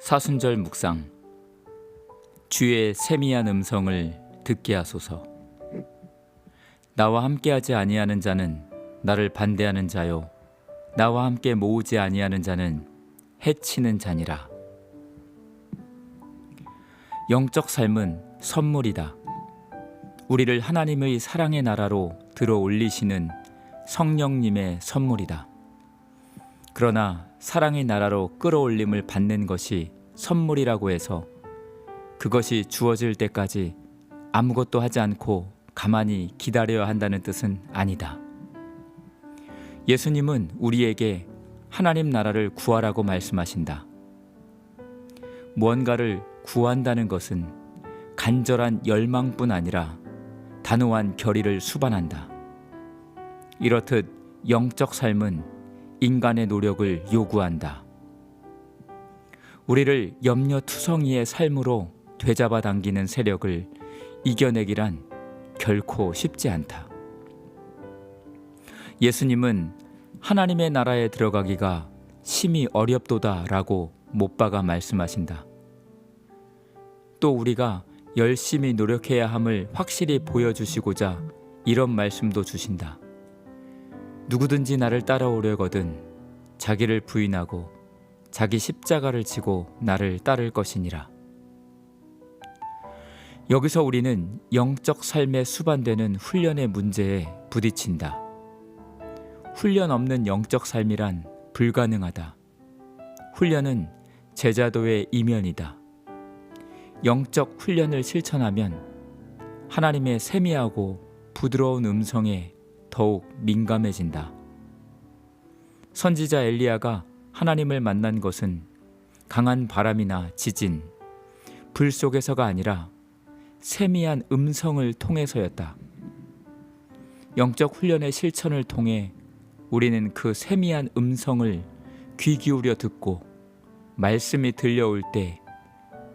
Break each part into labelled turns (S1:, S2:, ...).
S1: 사순절 묵상. 주의 세미한 음성을 듣게 하소서. 나와 함께하지 아니하는 자는 나를 반대하는 자요. 나와 함께 모으지 아니하는 자는 해치는 자니라. 영적 삶은 선물이다. 우리를 하나님의 사랑의 나라로 들어 올리시는 성령님의 선물이다. 그러나 사랑의 나라로 끌어올림을 받는 것이 선물이라고 해서 그것이 주어질 때까지 아무것도 하지 않고 가만히 기다려야 한다는 뜻은 아니다. 예수님은 우리에게 하나님 나라를 구하라고 말씀하신다. 무언가를 구한다는 것은 간절한 열망뿐 아니라 단호한 결의를 수반한다. 이렇듯 영적 삶은 인간의 노력을 요구한다. 우리를 염려투성이의 삶으로 되잡아 당기는 세력을 이겨내기란 결코 쉽지 않다. 예수님은 하나님의 나라에 들어가기가 심히 어렵도다라고 못 박아 말씀하신다. 또 우리가 열심히 노력해야 함을 확실히 보여주시고자 이런 말씀도 주신다. 누구든지 나를 따라오려거든 자기를 부인하고 자기 십자가를 지고 나를 따를 것이니라. 여기서 우리는 영적 삶에 수반되는 훈련의 문제에 부딪힌다. 훈련 없는 영적 삶이란 불가능하다. 훈련은 제자도의 이면이다. 영적 훈련을 실천하면 하나님의 세미하고 부드러운 음성에 더욱 민감해진다. 선지자 엘리야가 하나님을 만난 것은 강한 바람이나 지진, 불 속에서가 아니라 세미한 음성을 통해서였다. 영적 훈련의 실천을 통해 우리는 그 세미한 음성을 귀 기울여 듣고 말씀이 들려올 때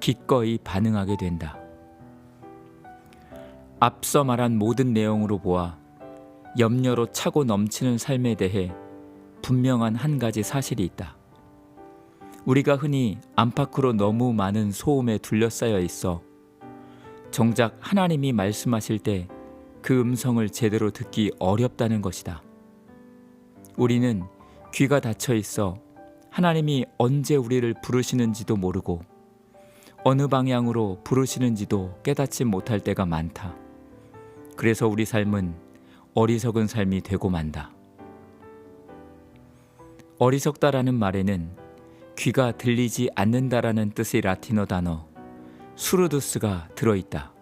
S1: 기꺼이 반응하게 된다. 앞서 말한 모든 내용으로 보아 염려로 차고 넘치는 삶에 대해 분명한 한 가지 사실이 있다. 우리가 흔히 안팎으로 너무 많은 소음에 둘러싸여 있어 정작 하나님이 말씀하실 때 그 음성을 제대로 듣기 어렵다는 것이다. 우리는 귀가 닫혀 있어 하나님이 언제 우리를 부르시는지도 모르고 어느 방향으로 부르시는지도 깨닫지 못할 때가 많다. 그래서 우리 삶은 어리석은 삶이 되고 만다. 어리석다라는 말에는 귀가 들리지 않는다라는 뜻의 라틴어 단어 수르두스가 들어있다.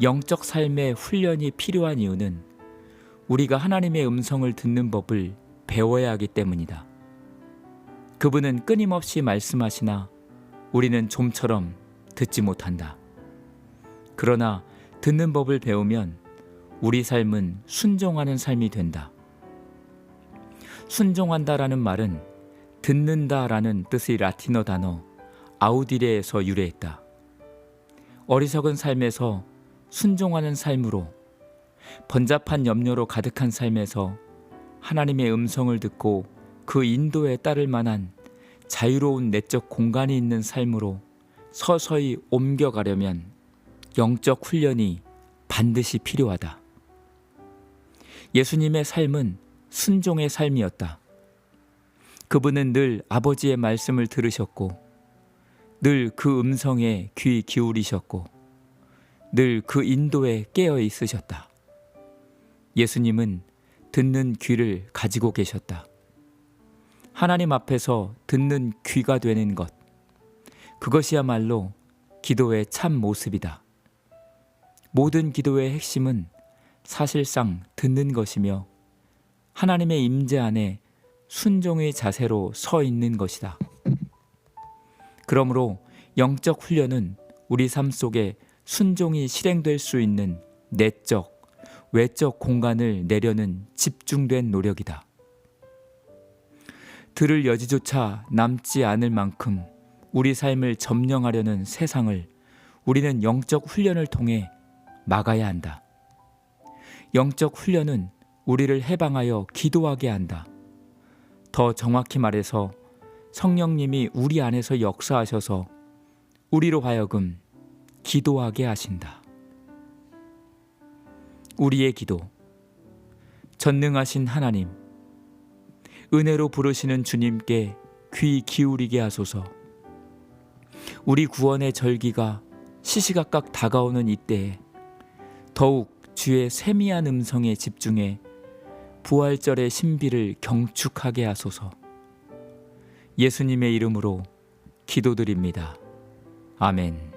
S1: 영적 삶의 훈련이 필요한 이유는 우리가 하나님의 음성을 듣는 법을 배워야 하기 때문이다. 그분은 끊임없이 말씀하시나 우리는 좀처럼 듣지 못한다. 그러나 듣는 법을 배우면 우리 삶은 순종하는 삶이 된다. 순종한다라는 말은 듣는다라는 뜻의 라틴어 단어 아우디레에서 유래했다. 어리석은 삶에서 순종하는 삶으로 번잡한 염려로 가득한 삶에서 하나님의 음성을 듣고 그 인도에 따를 만한 자유로운 내적 공간이 있는 삶으로 서서히 옮겨가려면 영적 훈련이 반드시 필요하다. 예수님의 삶은 순종의 삶이었다. 그분은 늘 아버지의 말씀을 들으셨고, 늘 그 음성에 귀 기울이셨고, 늘 그 인도에 깨어 있으셨다. 예수님은 듣는 귀를 가지고 계셨다. 하나님 앞에서 듣는 귀가 되는 것. 그것이야말로 기도의 참 모습이다. 모든 기도의 핵심은 사실상 듣는 것이며 하나님의 임재 안에 순종의 자세로 서 있는 것이다. 그러므로 영적 훈련은 우리 삶 속에 순종이 실행될 수 있는 내적, 외적 공간을 내려는 집중된 노력이다. 들을 여지조차 남지 않을 만큼 우리 삶을 점령하려는 세상을 우리는 영적 훈련을 통해 막아야 한다. 영적 훈련은 우리를 해방하여 기도하게 한다. 더 정확히 말해서 성령님이 우리 안에서 역사하셔서 우리로 하여금 기도하게 하신다. 우리의 기도. 전능하신 하나님, 은혜로 부르시는 주님께 귀 기울이게 하소서. 우리 구원의 절기가 시시각각 다가오는 이때에 더욱 주의 세미한 음성에 집중해 부활절의 신비를 경축하게 하소서. 예수님의 이름으로 기도드립니다. 아멘.